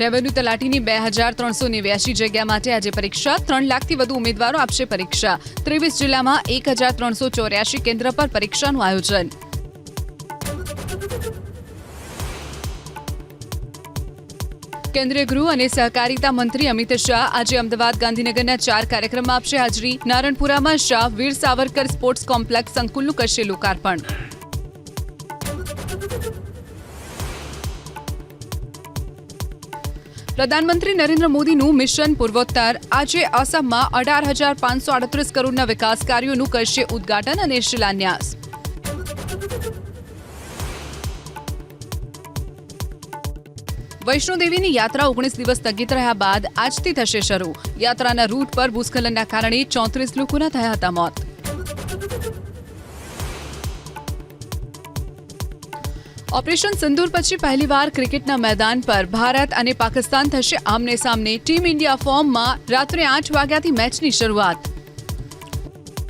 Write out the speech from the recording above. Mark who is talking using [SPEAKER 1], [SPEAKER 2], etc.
[SPEAKER 1] Revenue તલાટીની બે હજાર ત્રણસો નેવ્યાસી જગ્યા માટે આજે પરીક્ષા. ત્રણ લાખથી વધુ ઉમેદવારો આપશે પરીક્ષા. ત્રેવીસ જિલ્લામાં એક હજાર ત્રણસો ચોર્યાસી કેન્દ્ર પર પરીક્ષાનું આયોજન. કેન્દ્રીય ગૃહ અને સહકારિતા મંત્રી અમિત શાહ આજે અમદાવાદ ગાંધીનગરના ચાર કાર્યક્રમમાં આપશે હાજરી. નારણપુરામાં શાહ વીર સાવરકર સ્પોર્ટ્સ કોમ્પ્લેક્સ સંકુલનું કરશે લોકાર્પણ. પ્રધાનમંત્રી નરેન્દ્ર મોદીનું મિશન પૂર્વોત્તર. આજે આસામમાં અઢાર હજાર પાંચસો આડત્રીસ કરોડના વિકાસ કાર્યોનું કરશે ઉદ્ઘાટન અને શિલાન્યાસ. વૈષ્ણોદેવીની યાત્રા ઓગણીસ દિવસ સ્થગિત રહ્યા બાદ આજથી થશે શરૂ. યાત્રાના રૂટ પર ભૂસ્ખલનના કારણે ચોત્રીસ લોકોના થયા હતા મોત. ઓપરેશન સિંદૂર પછી પહેલીવાર ક્રિકેટના મેદાન પર ભારત અને પાકિસ્તાન થશે આમને સામને ટીમ ઇન્ડિયા ફોર્મમાં રાત્રે આઠ વાગ્યાથી મેચની શરૂઆત.